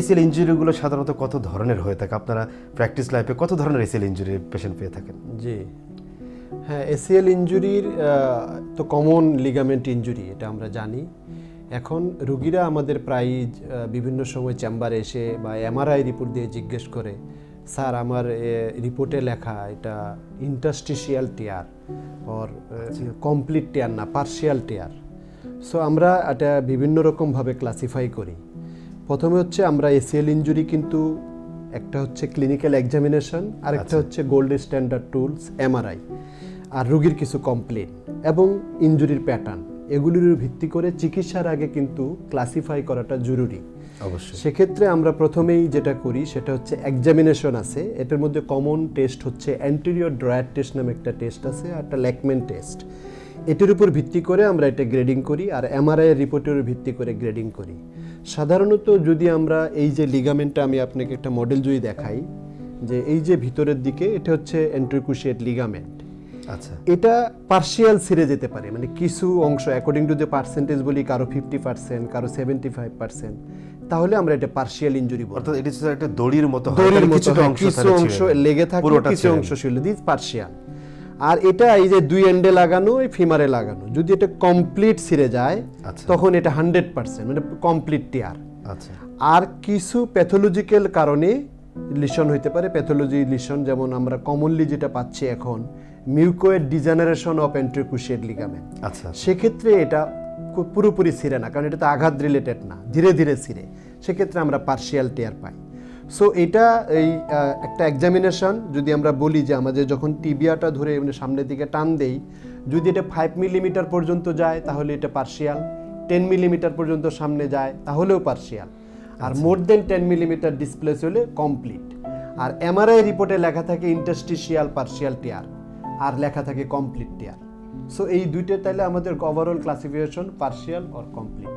ACL ইঞ্জুরিগুলো সাধারণত কত ধরনের হয়ে থাকে? আপনারা প্র্যাকটিস লাইফে কত ধরনের এসিএল ইঞ্জুরি পেশেন্ট পেয়ে থাকেন? জি। হ্যাঁ এসিএল ইঞ্জুরির তো কমন লিগামেন্ট ইঞ্জুরি এটা আমরা জানি। এখন রুগীরা আমাদের প্রায় বিভিন্ন সময় চেম্বারে এসে বা এমআরআই রিপোর্ট দিয়ে জিজ্ঞেস করে স্যার আমার রিপোর্টে লেখা এটা ইন্টাস্টিশিয়াল টিয়ার ওর কমপ্লিট টিয়ার না পার্শিয়াল টিয়ার সো আমরা এটা বিভিন্ন রকমভাবে ক্লাসিফাই করি। প্রথমে হচ্ছে আমরা এসিএল ইঞ্জুরি কিন্তু একটা হচ্ছে ক্লিনিক্যাল এক্সামিনেশন আর একটা হচ্ছে গোল্ড স্ট্যান্ডার্ড টুলস এমআরআই আর রোগীর কিছু কমপ্লেন এবং ইঞ্জুরির প্যাটার্ন এগুলির ভিত্তি করে চিকিৎসার আগে কিন্তু ক্লাসিফাই করাটা জরুরি। অবশ্যই। সেক্ষেত্রে আমরা প্রথমেই যেটা করি সেটা হচ্ছে এক্সামিনেশন আছে। এটার মধ্যে কমন টেস্ট হচ্ছে অ্যান্টেরিয়র ড্রয়ার টেস্ট নামে একটা টেস্ট আছে আর একটা ল্যাকমেন টেস্ট এটির উপর ভিত্তি করে আমরা এটা গ্রেডিং করি আর এমআরআই রিপোর্টের উপর ভিত্তি করে গ্রেডিং করি। সাধারণত যদি আমরা এই যে লিগামেন্টটা আমি আপনাকে একটা মডেল যদি দেখাই যে এই যে ভিতরের দিকে এটা হচ্ছে এন্ট্রিকুশিয়েট লিগামেন্ট আচ্ছা। এটা পার্শিয়াল ছিঁড়ে যেতে পারে মানে কিছু অংশ অ্যাকর্ডিং টু দ্য পার্সেন্টেজ বলি কারও ফিফটি পার্সেন্ট কারও সেভেন্টি ফাইভ পার্সেন্ট তাহলে আমরা এটা পার্শিয়াল ইঞ্জুরি বলব অর্থাৎ এটি একটা দড়ির মতো হয়, দড়ির মতো কিছু অংশ লেগে থাকে কিছু অংশ ছিল দিস পার্শিয়াল আর এটা এই যে দুই এন্ডে লাগানো এই ফিমারে লাগানো। যদি এটা কমপ্লিট ছিঁড়ে যায় আচ্ছা। তখন এটা হান্ড্রেড পার্সেন্ট মানে কমপ্লিট টিয়ার আচ্ছা। আর কিছু প্যাথোলজিক্যাল কারণে লিশন হইতে পারে। প্যাথোলজি লিশন যেমন আমরা কমনলি যেটা পাচ্ছি এখন mucoid degeneration of anterior cruciate ligament আচ্ছা। সেক্ষেত্রে এটা পুরোপুরি ছিঁড়ে না কারণ এটা তো আঘাত রিলেটেড না ধীরে ধীরে ছিঁড়ে। সেক্ষেত্রে আমরা পার্শিয়াল টেয়ার পাই। সো এটা এই একটা এক্সামিনেশন যদি আমরা বলি যে আমাদের যখন টিবিয়াটা ধরে এমনি সামনের দিকে টান দেই যদি এটা ফাইভ মিলিমিটার পর্যন্ত যায় তাহলে এটা পার্শিয়াল টেন মিলিমিটার পর্যন্ত সামনে যায় তাহলেও পার্শিয়াল আর more than ten millimetre displace হলে কমপ্লিট আর এমআরআই রিপোর্টে লেখা থাকে ইন্টাস্টিশিয়াল পার্শিয়াল টিয়ার আর লেখা থাকে কমপ্লিট টিয়ার সো এই দুইটা তাহলে আমাদের overall classification partial or complete